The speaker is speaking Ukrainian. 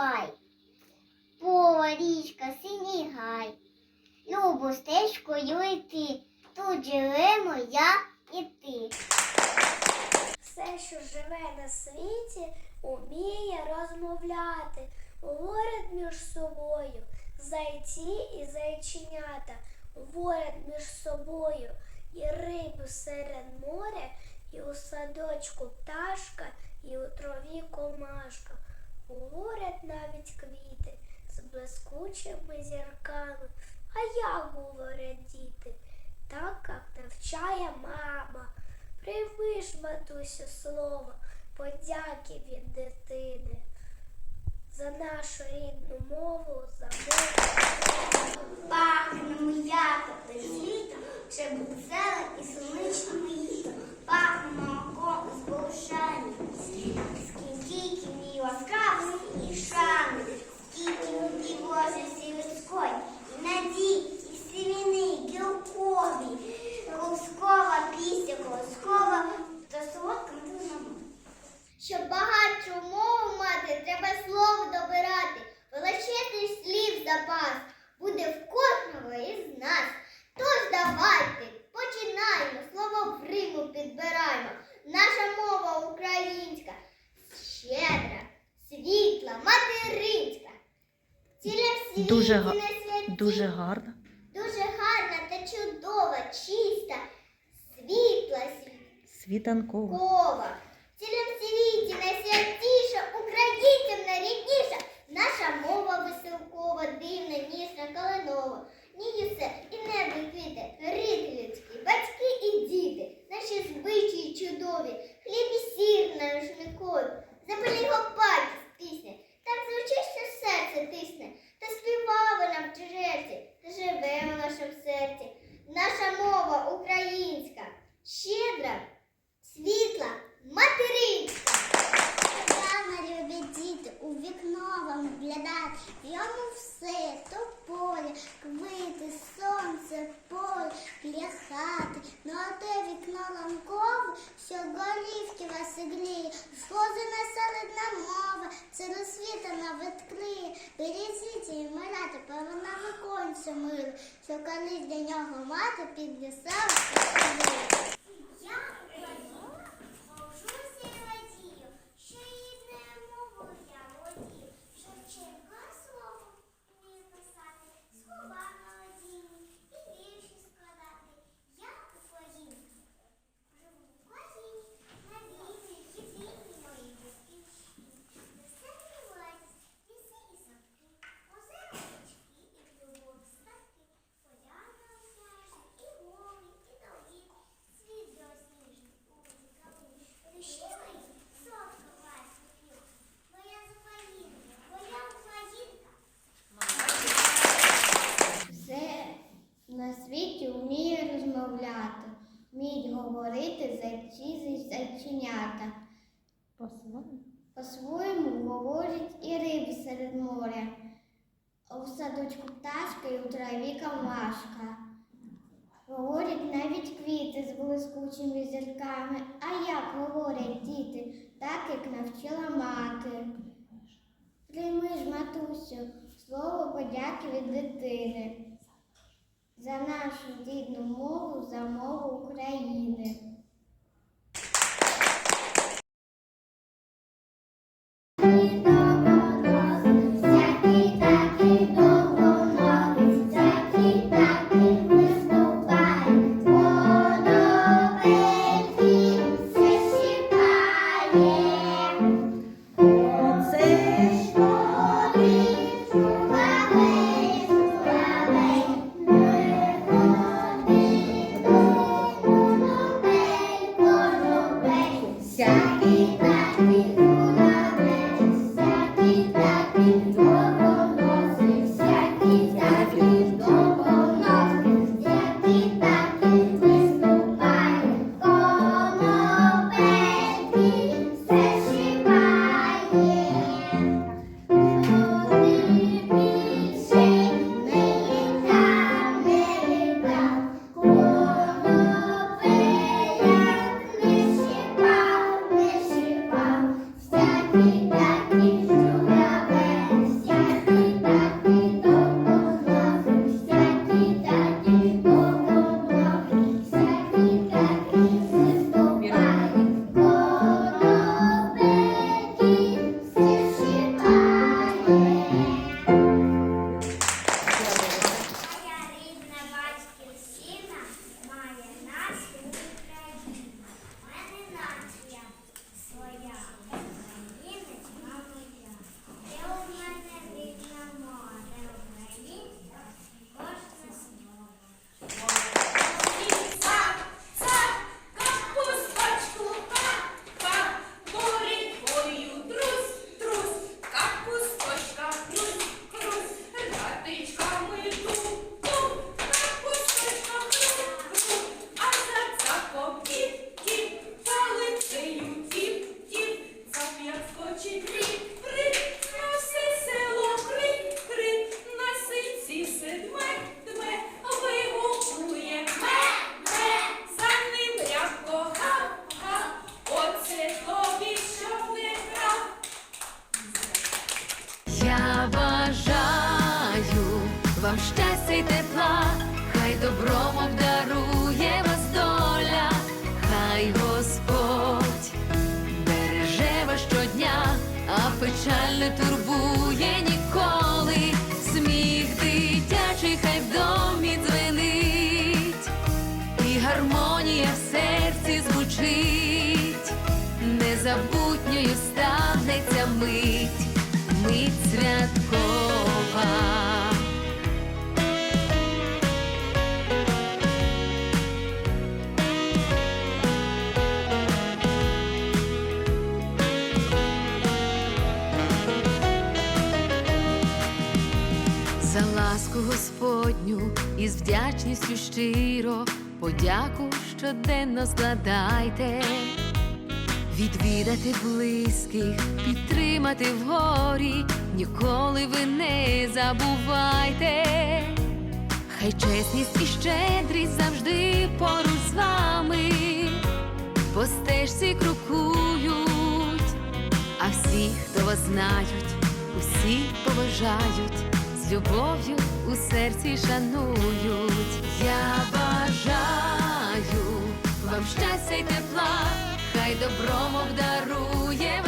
трамвай. Поле, річка, синій гай. Любу стежкою йти. Тут живемо я і ти. Все, що живе на світі, уміє розмовляти, говорять між собою зайці і зайченята, говорять між собою і риби серед моря, і у садочку пташка, і у траві комашка. Говорять навіть квіти з блискучими зірками. А як говорять діти? Так, як навчає мама. Прийми ж, матусю, слово, подяки від дитини. За нашу рідну мову, за мову. Пахнемо якоби світом, ще був і сонячним запас буде в кожного із нас. Тож давайте починаємо, слово в Риму підбираємо. Наша мова українська, щедра, світла, материнська. Ціля в світі Дуже на святі. Дуже гарно. Дуже гарна та чудова, чиста, світла, Світанково. Наша мова українська, щедра, світла, материнська. Рано любі діти, у вікно вам глядають, в йому все, то поле, квити, сонце, поле, біля хати, ну а те вікно ламкове, що голівки вас гріє, схоже на солидна мова, це на світа на відкриє, бережіть і маляти, певна виконця мило, що колись для нього мати піднесала. Говорити зайці і зайченята. По-своєму. По-своєму говорять і риби серед моря. А У садочку пташка і у траві камашка. Говорять навіть квіти з блискучими зірками. А як говорять діти, так як навчила мати. Прийми ж, матусю, слово подяки від дитини. За нашу рідну мову, за мову України. Гармонія в серці звучить, незабутньою станеться мить, мить святкова. За ласку Господню і з вдячністю щиро подяку щоденно складайте, відвідати близьких, підтримати в горі, ніколи ви не забувайте. Хай чесність і щедрість завжди поруч з вами, по стежці крокують, а всі, хто вас знають, усі поважають, з любов'ю у серці шанують. Я бажаю. Вам щастя й тепла, хай добром обдарує